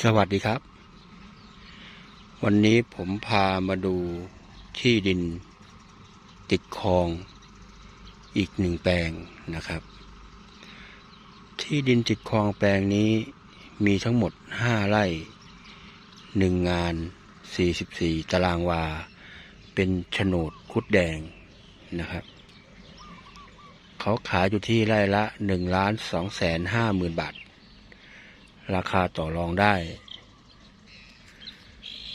สวัสดีครับ วันนี้ผมพามาดูที่ดิน ติดคลองอีกหนึ่งแปลงนะครับ ที่ดินติดคลองแปลงนี้มีทั้งหมดห้าไร่หนึ่งงานสี่สิบสี่ตารางวา เป็นโฉนดคุดแดงนะครับเขาขายอยู่ที่ไร่ละหนึ่งล้านสองแสนห้าหมื่นบาท ราคาต่อรองได้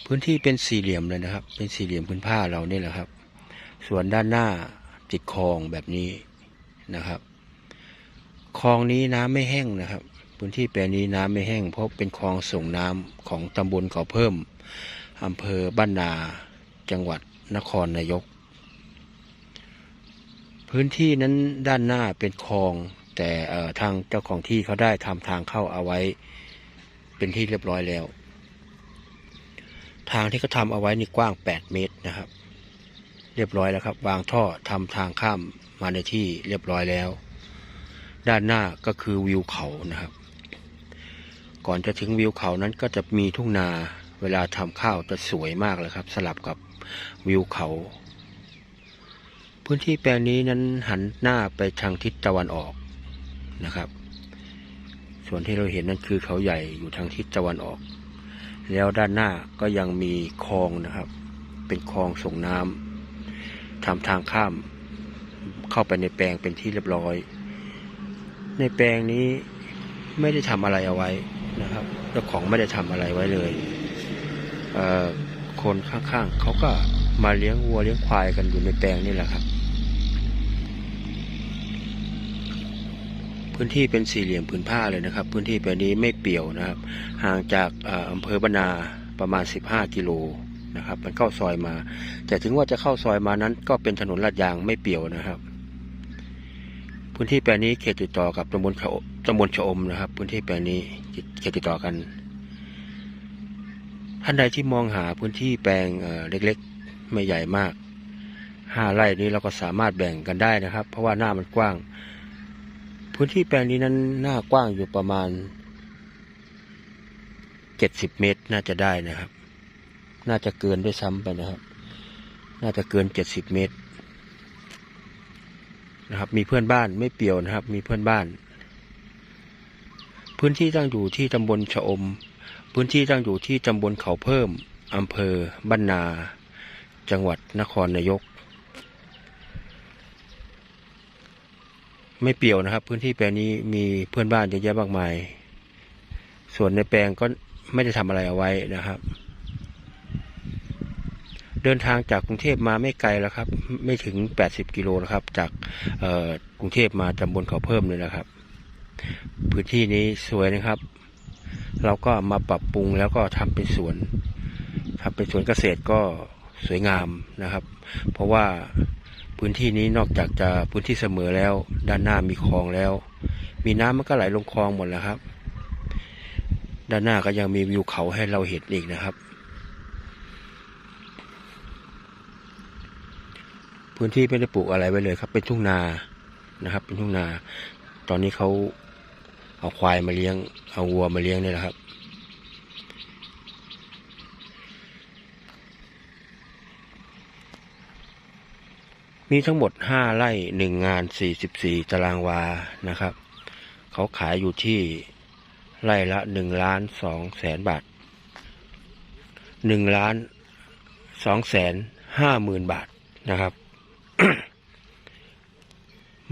พื้นที่เป็นสี่เหลี่ยมเลยนะครับ เป็นสี่เหลี่ยมพื้นผ้าเราเนี่ยแหละครับ ส่วนด้านหน้าติดคลองแบบนี้นะครับคลองนี้น้ำไม่แห้งนะครับ พื้นที่แปลงนี้น้ำไม่แห้ง เพราะเป็นคลองส่งน้ำของตำบลเขาเพิ่มอำเภอบ้านนาจังหวัดนครนายก พื้นที่นั้นด้านหน้าเป็นคลอง แต่ทางเจ้าของที่เขาได้ทำทางเข้าเอาไว้ เป็นที่เรียบร้อยแล้ว ทางที่เขาทำเอาไว้นี่กว้าง 8 เมตรนะครับ เรียบร้อยแล้วครับ วางท่อทำทางข้ามมาในที่เรียบร้อยแล้ว ด้านหน้าก็คือวิวเขานะครับ ก่อนจะถึงวิวเขานั้นก็จะมีทุ่งนาเวลาทำข้าวจะสวยมากเลยครับ สลับกับวิวเขา พื้นที่แปลงนี้นั้นหันหน้าไปทางทิศตะวันออก นะครับ ส่วนที่เราเห็นนั่นคือเขาใหญ่อยู่ทางทิศตะวันออก แล้วด้านหน้าก็ยังมีคลองนะครับ เป็นคลองส่งน้ำทำทางข้ามเข้าไปในแปลงเป็นที่เรียบร้อย ในแปลงนี้ไม่ได้ทำอะไรเอาไว้นะครับเจ้าของไม่ได้ทำอะไรไว้เลยเคนข้างๆเขาก็มาเลี้ยงวัวเลี้ยงควายกันอยู่ในแปลงนี่แหละครับ พื้นที่เป็นสี่เหลี่ยมผืนผ้าเลยนะครับ พื้นที่แปลงนี้ไม่เปี่ยวนะครับ ห่างจากอออำเภอบรรนาประมาณ 15 กิโลนะครับ มันเข้าซอยมา แต่ถึงว่าจะเข้าซอยมานั้น ก็เป็นถนนลาดยางไม่เปี่ยวนะครับ พื้นที่แปลงนี้เขตติดต่อกับตำบลตำบลชะอมนะครับ พื้นที่แปลงนี้เขตติดต่อกัน ท่านใดที่มองหาพื้นที่แปลงเล็กๆไม่ใหญ่มากห้าไร่นี้เราก็สามารถแบ่งกันได้นะครับ เพราะว่าหน้ามันกว้าง พื้นที่แปลงนี้นั้นหน้ากว้างอยู่ประมาณเจ็ดสิบเมตรน่าจะได้นะครับ น่าจะเกินด้วยซ้ำไปนะครับ น่าจะเกินเจ็ดสิบเมตรนะครับ มีเพื่อนบ้านไม่เปี่ยวนะครับ มีเพื่อนบ้าน พื้นที่ตั้งอยู่ที่ตำบลชะอม พื้นที่ตั้งอยู่ที่ตำบลเขาเพิ่มอำเภอบ้านนา จังหวัดนครนายก ไม่เปี่ยวนะครับ พื้นที่แปลงนี้มีเพื่อนบ้านเยอะแยะมากมาย ส่วนในแปลงก็ไม่ได้ทำอะไรเอาไว้นะครับ เดินทางจากกรุงเทพมาไม่ไกลแล้วครับ ไม่ถึง 80 กิโลนะครับ จากกรุงเทพมาตำบลเขาเพิ่มเลยนะครับ พื้นที่นี้สวยนะครับ เราก็มาปรับปรุงแล้วก็ทำเป็นสวนทำเป็นสวนเกษตรก็สวยงามนะครับ เพราะว่า พื้นที่นี้นอกจากจะพื้นที่เสมอแล้ว ด้านหน้ามีคลองแล้ว มีน้ำมันก็ไหลลงคลองหมดแล้วครับ ด้านหน้าก็ยังมีวิวเขาให้เราเห็นอีกนะครับ พื้นที่ไม่ได้ปลูกอะไรไว้เลยครับ เป็นทุ่งนานะครับ เป็นทุ่งนา ตอนนี้เขาเอาควายมาเลี้ยง เอาวัวมาเลี้ยงนี่แหละครับ มีทั้งหมดห้าไร่หนึ่งงานสี่สิบสี่ตารางวานะครับ เขาขายอยู่ที่ไร่ละหนึ่งล้านสองแสนบาทหนึ่งล้านสองแสนห้าหมื่นบาทนะครับ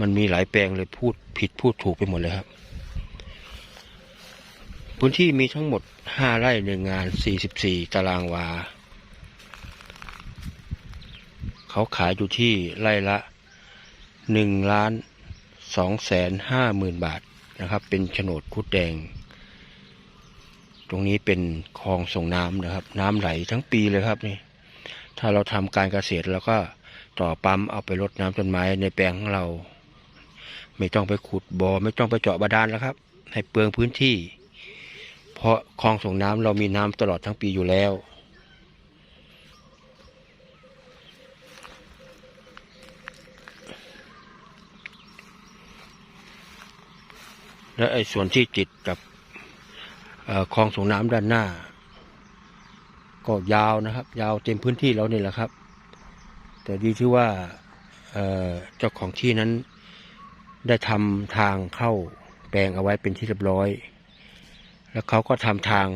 มันมีหลายแปลงเลยพูดผิดพูดถูกไปหมดเลยครับ พื้นที่มีทั้งหมดห้าไร่หนึ่งงานสี่สิบสี่ตารางวา เขาขายอยู่ที่ไร่ละหนึ่งล้านสองแสนห้าหมื่นบาทนะครับ เป็นโฉนดคุดแดง ตรงนี้เป็นคลองส่งน้ำนะครับ น้ำไหลทั้งปีเลยครับนี่ ถ้าเราทำการเกษตรแล้วก็ต่อปั๊มเอาไปรดน้ำต้นไม้ในแปลงของเรา ไม่ต้องไปขุดบ่อไม่ต้องไปเจาะบาดาลแล้วครับ ให้เปลืองพื้นที่ เพราะคลองส่งน้ำเรามีน้ำตลอดทั้งปีอยู่แล้ว และไอ้ส่วนที่ติดกับคลองส่งน้ำด้านหน้า ก็ยาวนะครับ ยาวเต็มพื้นที่เรานี่แหละครับ แต่ดีที่ว่าเอ่อเจ้าของที่นั้นได้ทำทางเข้าแปลงเอาไว้เป็นที่เรียบร้อย แล้วเขาก็ทำทาง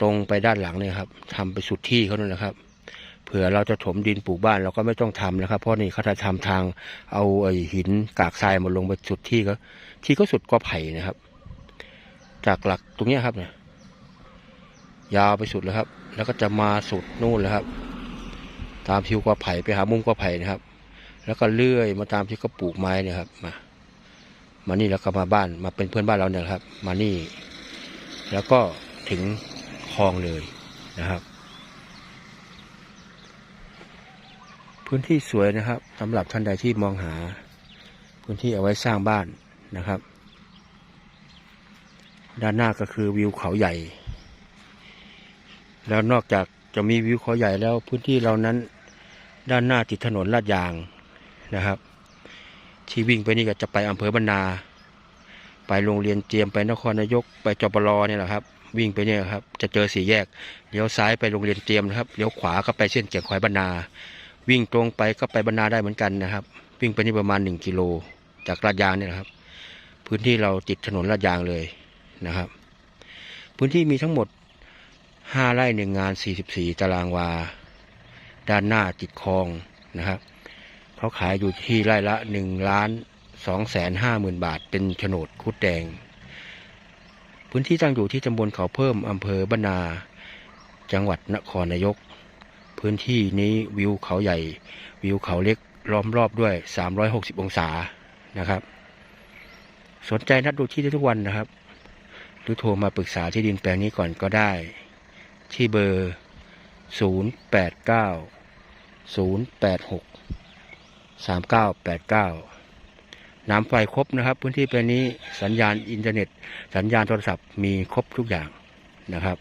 ตรงไปด้านหลังเนี่ยครับทำไปสุดที่เขานั่นแหละครับ เผื่อเราจะถมดินปลูกบ้านเราก็ไม่ต้องทำนะครับ เพราะนี่เขาจะทำทางเอาไอ้หินกากทรายมาลงไปสุดที่ก็ที่ก็สุดกอไผ่นะครับ จากหลักตรงนี้ครับเนี่ยยาวไปสุดเลยครับ แล้วก็จะมาสุดนู่นเลยครับ ตามทิวกอไผ่ไปหามุมกอไผ่นะครับ แล้วก็เลื่อยมาตามที่เขาปลูกไม้เนี่ยครับมามานี่แล้วก็มาบ้านมาเป็นเพื่อนบ้านเราเนี่ยครับ มานี่ แล้วก็ถึงคลองเลยนะครับ พื้นที่สวยนะครับสำหรับท่านใดที่มองหา พื้นที่เอาไว้สร้างบ้านนะครับ ด้านหน้าก็คือวิวเขาใหญ่ แล้วนอกจากจะมีวิวเขาใหญ่แล้วพื้นที่เรานั้นด้านหน้าติดถนนลาดยางนะครับที่วิ่งไปนี่ก็จะไปอำเภอบรรนา ไปโรงเรียนเตรียมไปนครนายกไปจปรเนี่ยแหละครับ วิ่งไปเนี่ยครับ จะเจอสี่แยกเลี้ยวซ้ายไปโรงเรียนเตรียมนะครับเลี้ยวขวาก็ไปเส้นเกียงขวายบรรนา วิ่งตรงไปก็ไปบรรนาได้เหมือนกันนะครับ วิ่งไปนี่ประมาณหนึ่งกิโลจากลาดยางเนี่ยนะครับ พื้นที่เราติดถนนลาดยางเลยนะครับ พื้นที่มีทั้งหมดห้าไร่หนึ่งงานสี่สิบสี่ตารางวา ด้านหน้าติดคลองนะครับเขาขายอยู่ที่ไร่ละหนึ่งล้านสองแสนห้าหมื่นบาท เป็นโฉนดคุดแดง พื้นที่ตั้งอยู่ที่ตำบลเขาเพิ่มอำเภอบรรนา จังหวัดนครนายก พื้นที่นี้วิวเขาใหญ่ วิวเขาเล็กล้อมรอบด้วย 360 องศานะครับ สนใจนัดดูที่ได้ทุกวันนะครับ หรือโทรมาปรึกษาที่ดินแปลงนี้ก่อนก็ได้ ที่เบอร์ 089 086 3989 น้ำไฟครบนะครับ พื้นที่แปลงนี้สัญญาณอินเทอร์เน็ต สัญญาณโทรศัพท์มีครบทุกอย่างนะครับ